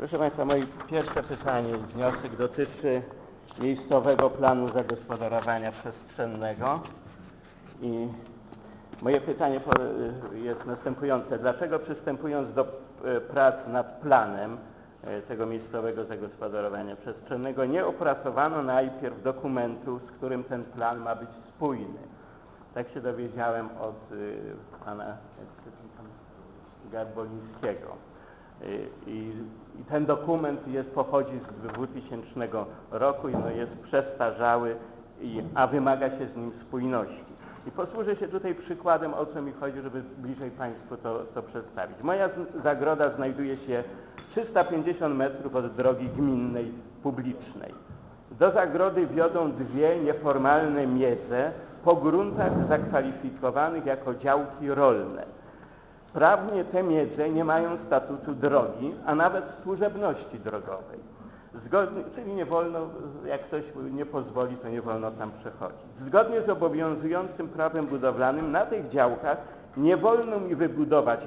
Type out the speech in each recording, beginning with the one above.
Proszę Państwa, moje pierwsze pytanie i wniosek dotyczy miejscowego planu zagospodarowania przestrzennego. I moje pytanie jest następujące. Dlaczego przystępując do e, prac nad planem e, tego miejscowego zagospodarowania przestrzennego nie opracowano najpierw dokumentu, z którym ten plan ma być spójny? Tak się dowiedziałem od y, pana Garbolińskiego. I, I ten dokument jest, pochodzi z 2000 roku i no jest przestarzały, i, a wymaga się z nim spójności. I posłużę się tutaj przykładem, o co mi chodzi, żeby bliżej Państwu to, to przedstawić. Moja zagroda znajduje się 350 metrów od drogi gminnej publicznej. Do zagrody wiodą dwie nieformalne miedze po gruntach zakwalifikowanych jako działki rolne. Prawnie te miedze nie mają statutu drogi, a nawet służebności drogowej. Zgodnie, czyli nie wolno, jak ktoś nie pozwoli, to nie wolno tam przechodzić. Zgodnie z obowiązującym prawem budowlanym na tych działkach nie wolno mi wybudować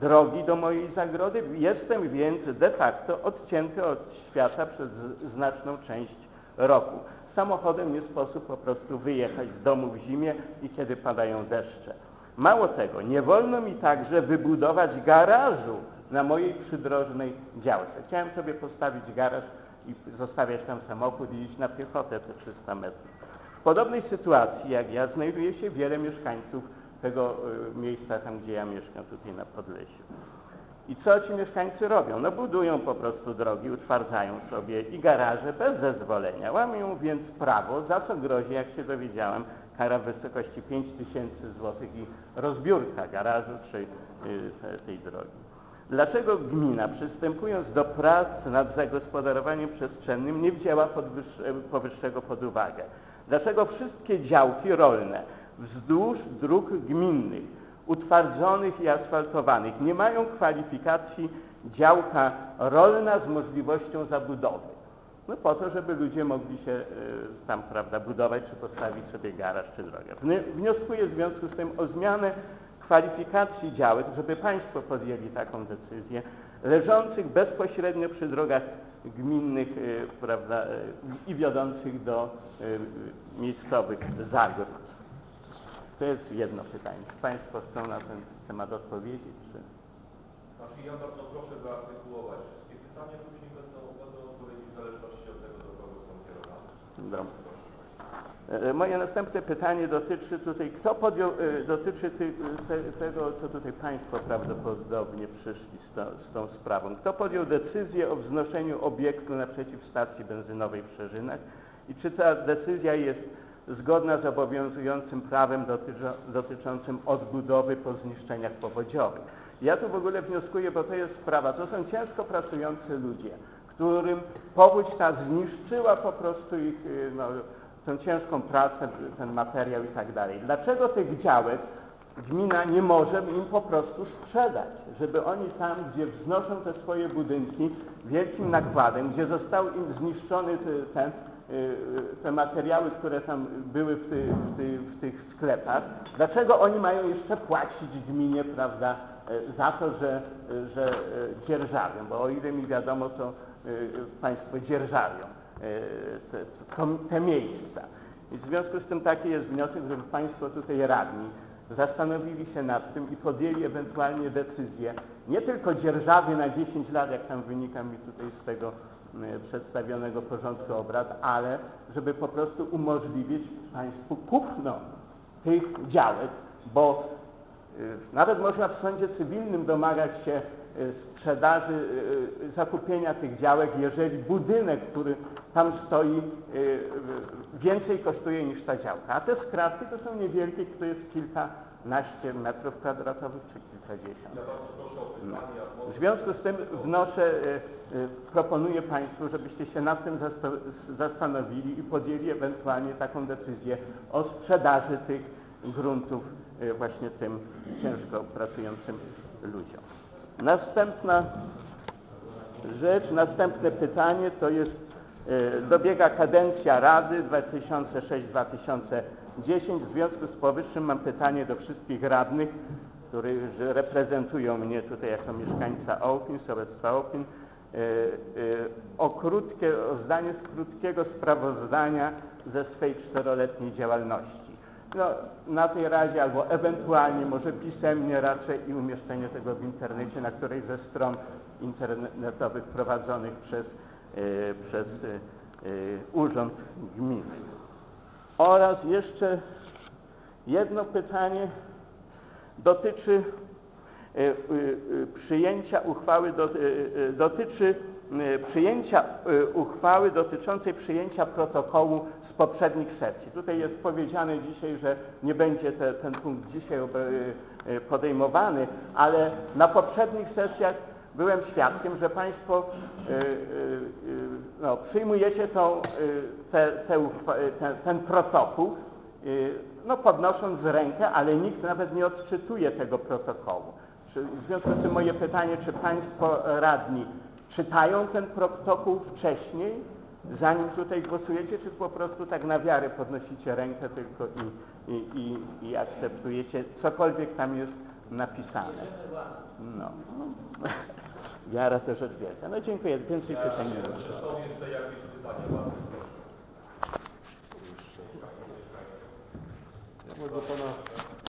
drogi do mojej zagrody, jestem więc de facto odcięty od świata przez znaczną część roku. Samochodem nie sposób po prostu wyjechać z domu w zimie i kiedy padają deszcze. Mało tego, nie wolno mi także wybudować garażu na mojej przydrożnej działce. Chciałem sobie postawić garaż i zostawiać tam samochód i iść na piechotę te 300 metrów. W podobnej sytuacji jak ja znajduje się wiele mieszkańców tego y, miejsca, tam gdzie ja mieszkam, tutaj na Podlesiu. I co ci mieszkańcy robią? No budują po prostu drogi, utwardzają sobie i garaże bez zezwolenia. Łamią więc prawo, za co grozi, jak się dowiedziałem, kara w wysokości 5 tysięcy złotych i rozbiórka garażu czy y, te, tej drogi. Dlaczego gmina przystępując do prac nad zagospodarowaniem przestrzennym nie wzięła podwyższe, powyższego pod uwagę? Dlaczego wszystkie działki rolne wzdłuż dróg gminnych utwardzonych i asfaltowanych nie mają kwalifikacji działka rolna z możliwością zabudowy. No po to, żeby ludzie mogli się y, tam prawda, budować, czy postawić sobie garaż, czy drogę. Wnioskuję w związku z tym o zmianę kwalifikacji działek, żeby Państwo podjęli taką decyzję, leżących bezpośrednio przy drogach gminnych y, prawda, y, i wiodących do miejscowych zagród. To jest jedno pytanie. Czy Państwo chcą na ten temat odpowiedzieć? Czy... Znaczy ja bardzo proszę wyartykułować wszystkie pytania, później będą, będą zależności od tego, do kogo są kierowane. Dobra. Proszę. E, Moje następne pytanie dotyczy tutaj, kto podjął, e, dotyczy ty, te, tego, co tutaj Państwo prawdopodobnie przyszli z, to, z tą sprawą. Kto podjął decyzję o wznoszeniu obiektu naprzeciw stacji benzynowej w Szerzynach i czy ta decyzja jest zgodna z obowiązującym prawem dotyczo, dotyczącym odbudowy po zniszczeniach powodziowych? Ja tu w ogóle wnioskuję, bo to jest sprawa, to są ciężko pracujący ludzie, którym powódź ta zniszczyła po prostu ich, y, no, tę ciężką pracę, ten materiał i tak dalej. Dlaczego tych działek gmina nie może im po prostu sprzedać, żeby oni tam, gdzie wznoszą te swoje budynki wielkim nakładem, gdzie został im zniszczony ten, y, y, te materiały, które tam były w, ty, w, ty, w tych sklepach, dlaczego oni mają jeszcze płacić gminie, prawda, za to, że, że dzierżawią, bo o ile mi wiadomo, to państwo dzierżawią y, te, te miejsca. I w związku z tym taki jest wniosek, żeby Państwo tutaj radni zastanowili się nad tym i podjęli ewentualnie decyzję, nie tylko dzierżawy na 10 lat, jak tam wynika mi tutaj z tego y, przedstawionego porządku obrad, ale żeby po prostu umożliwić Państwu kupno tych działek, bo y, nawet można w sądzie cywilnym domagać się y, sprzedaży, y, y, zakupienia tych działek, jeżeli budynek, który tam stoi, y, y, więcej kosztuje niż ta działka. A te skrawki to są niewielkie, to jest kilkanaście metrów kwadratowych czy kilkadziesiąt. Ja bardzo proszę o pytanie, a W związku z tym wnoszę, y, y, proponuję Państwu, żebyście się nad tym zastanowili i podjęli ewentualnie taką decyzję o sprzedaży tych gruntów y, właśnie tym ciężko pracującym ludziom. Następna rzecz, następne pytanie to jest, y, dobiega kadencja Rady 2006-2010. W związku z powyższym mam pytanie do wszystkich radnych, którzy reprezentują mnie tutaj jako mieszkańca Ołpin, sołectwa Ołpin. y, y, o, krótkie, o zdanie z krótkiego sprawozdania ze swej czteroletniej działalności. No, na tej razie albo ewentualnie może pisemnie raczej i umieszczenie tego w internecie na którejś ze stron internetowych prowadzonych przez, y, przez y, y, Urząd Gminy. Oraz jeszcze jedno pytanie dotyczy przyjęcia uchwały, do, dotyczy przyjęcia y, uchwały dotyczącej przyjęcia protokołu z poprzednich sesji. Tutaj jest powiedziane dzisiaj, że nie będzie te, ten punkt dzisiaj y, y, podejmowany, ale na poprzednich sesjach byłem świadkiem, że Państwo y, y, y, no, przyjmujecie tą, y, te, te, y, ten, ten protokół, y, no, podnosząc rękę, ale nikt nawet nie odczytuje tego protokołu. W związku z tym moje pytanie, czy Państwo radni czytają ten protokół wcześniej, zanim tutaj głosujecie, czy po prostu tak na wiarę podnosicie rękę tylko i, i, i, i akceptujecie cokolwiek tam jest napisane? No. Wiara to rzecz wielka. No dziękuję. Więcej ja pytań nie jeszcze jakieś pytania? Do Pana